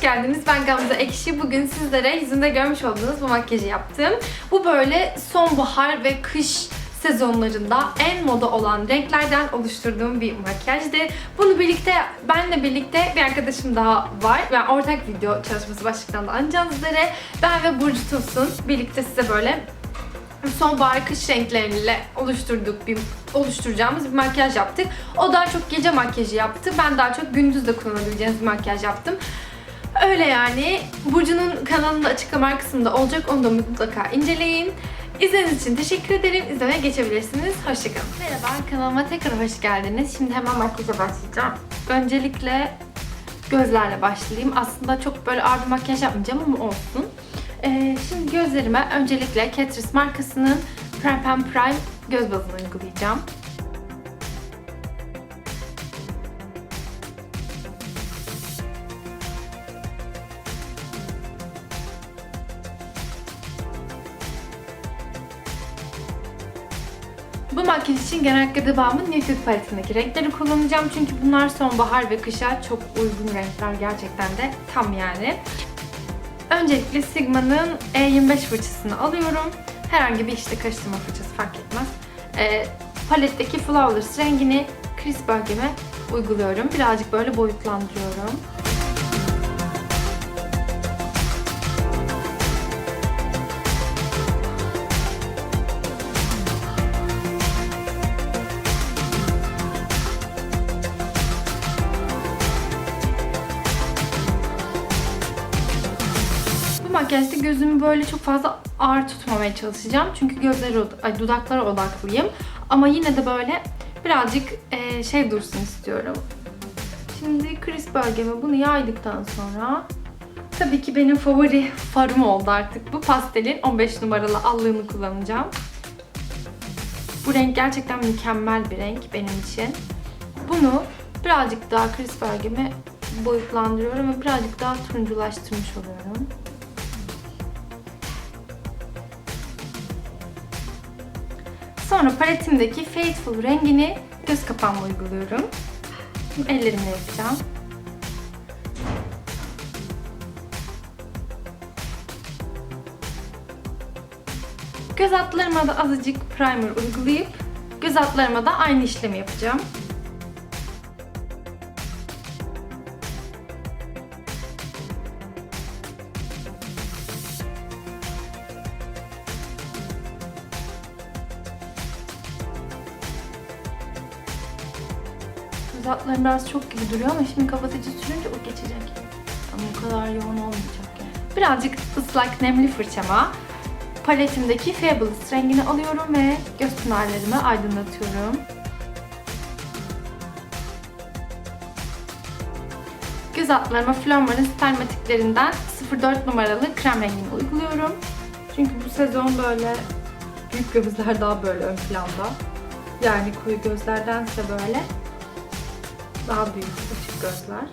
geldiniz. Ben Gamze Ekşi. Bugün sizlere yüzünde görmüş olduğunuz bu makyajı yaptım. Bu böyle sonbahar ve kış sezonlarında en moda olan renklerden oluşturduğum bir makyajdı. Bunu birlikte, benle birlikte bir arkadaşım daha var. Ben ortak video çalışması başlıktan da anlayacağınız üzere ben ve Burcu Tosun birlikte size böyle sonbahar kış renkleriyle oluşturduk bir oluşturacağımız bir makyaj yaptık. O daha çok gece makyajı yaptı. Ben daha çok gündüz de kullanabileceğiniz bir makyaj yaptım. Öyle yani. Burcu'nun kanalında açıklama kısmında olacak. Onu da mutlaka inceleyin. İzlediğiniz için teşekkür ederim. İzlemeye geçebilirsiniz. Hoşçakalın. Merhaba kanalıma tekrar hoş geldiniz. Şimdi hemen makyaja başlayacağım. Öncelikle gözlerle başlayayım. Aslında çok böyle ağır bir makyaj yapmayacağım ama olsun. Ee, şimdi gözlerime öncelikle Catrice markasının Prime Pen Prime göz bazını uygulayacağım. Bu makyaj için genellikle dudağımın Nude paletindeki renkleri kullanacağım. Çünkü bunlar sonbahar ve kışa çok uygun renkler gerçekten de tam yani. Öncelikle Sigma'nın E25 fırçasını alıyorum. Herhangi bir işte karıştırma fırçası fark etmez. E, paletteki Flawless rengini kriz bölgeme uyguluyorum. Birazcık böyle boyutlandırıyorum. Makyajda gözümü böyle çok fazla ağır tutmamaya çalışacağım. Çünkü gözleri, ay dudaklara odaklıyım. Ama yine de böyle birazcık e, şey dursun istiyorum. Şimdi kriz bölgeme bunu yaydıktan sonra tabii ki benim favori farım oldu artık. Bu pastelin 15 numaralı allığını kullanacağım. Bu renk gerçekten mükemmel bir renk benim için. Bunu birazcık daha kriz bölgeme boyutlandırıyorum ve birazcık daha turunculaştırmış oluyorum. Sonra paletimdeki Faithful rengini göz kapağıma uyguluyorum. Şimdi ellerimle yapacağım. Göz altlarıma da azıcık primer uygulayıp göz altlarıma da aynı işlemi yapacağım. Göz altlarım biraz çok gibi duruyor ama şimdi kapatıcı sürünce o geçecek. Ama o kadar yoğun olmayacak yani. Birazcık ıslak nemli fırçama paletimdeki Fabulous rengini alıyorum ve göz pınarlarımı aydınlatıyorum. Göz altlarıma Flormar'ın Stelmatiklerinden 04 numaralı krem rengini uyguluyorum. Çünkü bu sezon böyle büyük gözler daha böyle ön planda. Yani koyu gözlerdense böyle daha büyük açık gözler.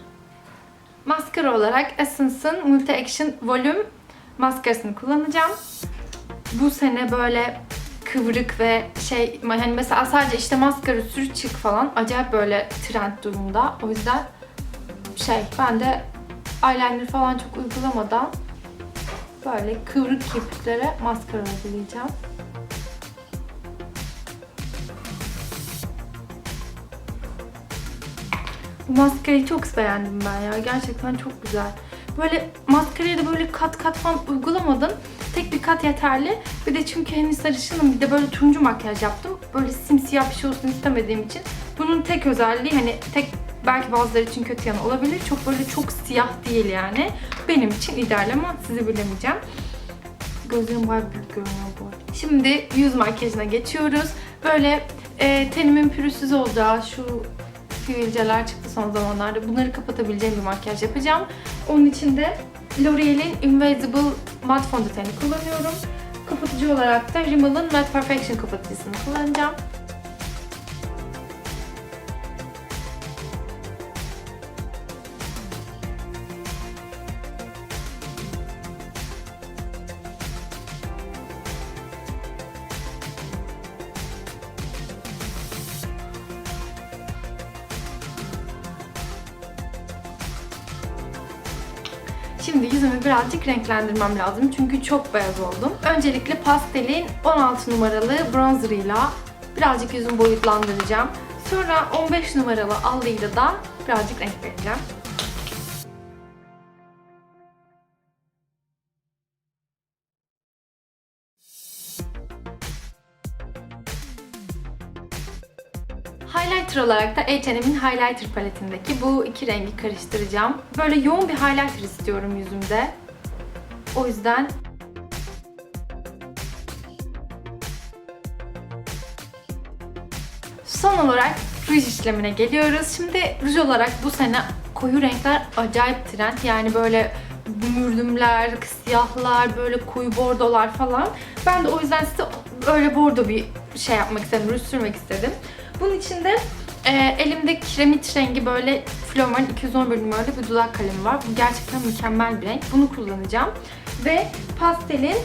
Maskara olarak Essence'ın Multi Action Volume maskarasını kullanacağım. Bu sene böyle kıvrık ve şey hani mesela sadece işte maskara sür çık falan acayip böyle trend durumda. O yüzden şey ben de eyeliner falan çok uygulamadan böyle kıvrık kirpiklere maskara uygulayacağım. Bu maskarayı çok beğendim ben ya. Gerçekten çok güzel. Böyle maskarayı da böyle kat kat falan uygulamadım. Tek bir kat yeterli. Bir de çünkü henüz sarışınım. Bir de böyle turuncu makyaj yaptım. Böyle simsiyah bir şey olsun istemediğim için. Bunun tek özelliği hani tek belki bazıları için kötü yanı olabilir. Çok böyle çok siyah değil yani. Benim için ideal ama sizi bilemeyeceğim. Gözlerim bayağı büyük görünüyor bu arada. Şimdi yüz makyajına geçiyoruz. Böyle e, tenimin pürüzsüz olacağı şu sivilceler son zamanlarda. Bunları kapatabileceğim bir makyaj yapacağım. Onun için de L'Oreal'in Invisible Matte Fondöteni kullanıyorum. Kapatıcı olarak da Rimmel'ın Matte Perfection kapatıcısını kullanacağım. Şimdi yüzümü birazcık renklendirmem lazım çünkü çok beyaz oldum. Öncelikle pastelin 16 numaralı bronzerıyla birazcık yüzümü boyutlandıracağım. Sonra 15 numaralı allıyla da birazcık renk vereceğim. Highlighter olarak da H&M'in Highlighter paletindeki bu iki rengi karıştıracağım. Böyle yoğun bir highlighter istiyorum yüzümde. O yüzden Son olarak ruj işlemine geliyoruz. Şimdi ruj olarak bu sene koyu renkler acayip trend. Yani böyle mürdümler, siyahlar, böyle koyu bordolar falan. Ben de o yüzden size öyle bordo bir şey yapmak istedim, ruj sürmek istedim. Bunun için de e, elimde kiremit rengi böyle Flormar'ın 211 numaralı bir dudak kalemi var. Bu gerçekten mükemmel bir renk. Bunu kullanacağım. Ve pastelin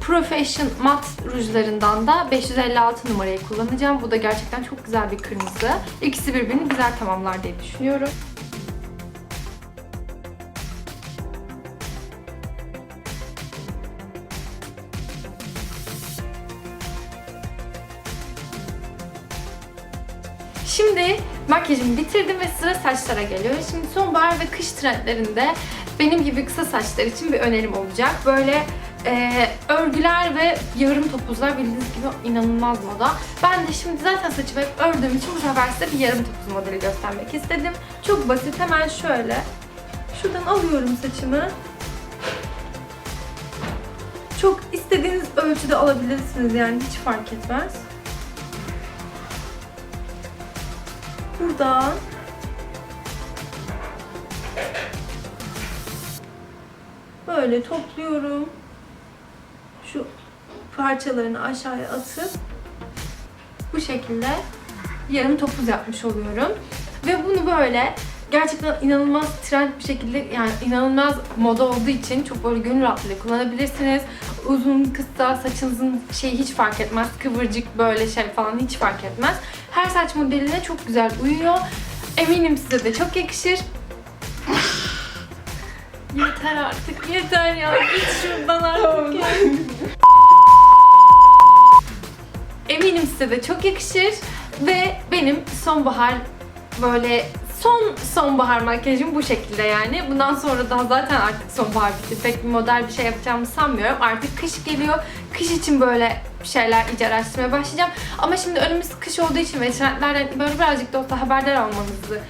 Profession Matte rujlarından da 556 numarayı kullanacağım. Bu da gerçekten çok güzel bir kırmızı. İkisi birbirini güzel tamamlar diye düşünüyorum. Şimdi makyajımı bitirdim ve sıra saçlara geliyor. Şimdi sonbahar ve kış trendlerinde benim gibi kısa saçlar için bir önerim olacak. Böyle e, örgüler ve yarım topuzlar bildiğiniz gibi inanılmaz moda. Ben de şimdi zaten saçımı hep ördüğüm için bu sefer size bir yarım topuz modeli göstermek istedim. Çok basit hemen şöyle. Şuradan alıyorum saçımı. Çok istediğiniz ölçüde alabilirsiniz yani hiç fark etmez. Buradan böyle topluyorum. Şu parçalarını aşağıya atıp bu şekilde yarım topuz yapmış oluyorum. Ve bunu böyle gerçekten inanılmaz trend bir şekilde yani inanılmaz moda olduğu için çok böyle gönül rahatlığıyla kullanabilirsiniz. Uzun, kısa, saçınızın şeyi hiç fark etmez. Kıvırcık böyle şey falan hiç fark etmez. Her saç modeline çok güzel uyuyor. Eminim size de çok yakışır. yeter artık, yeter ya. Git şuradan artık ya. Eminim size de çok yakışır. Ve benim sonbahar böyle son sonbahar makyajım bu şekilde yani. Bundan sonra daha zaten artık sonbahar bitti. Pek bir model bir şey yapacağımı sanmıyorum. Artık kış geliyor. Kış için böyle bir şeyler iyice araştırmaya başlayacağım. Ama şimdi önümüz kış olduğu için ve trendlerden böyle birazcık da olsa haberdar olmanızı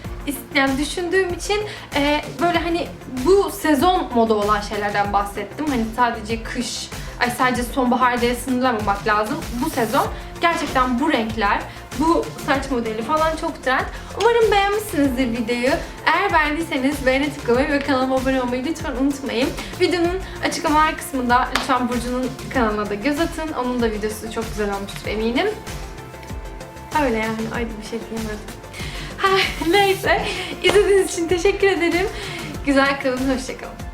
yani düşündüğüm için e, böyle hani bu sezon moda olan şeylerden bahsettim. Hani sadece kış, ay sadece sonbahar diye sınırlamamak lazım. Bu sezon gerçekten bu renkler, bu saç modeli falan çok trend. Umarım beğenmişsinizdir videoyu. Eğer beğendiyseniz beğene tıklamayı ve kanalıma abone olmayı lütfen unutmayın. Videonun açıklamalar kısmında lütfen Burcu'nun kanalına da göz atın. Onun da videosu çok güzel olmuştur eminim. Öyle yani. Ay bir şey diyemedim. Neyse. İzlediğiniz için teşekkür ederim. Güzel kalın, hoşçakalın.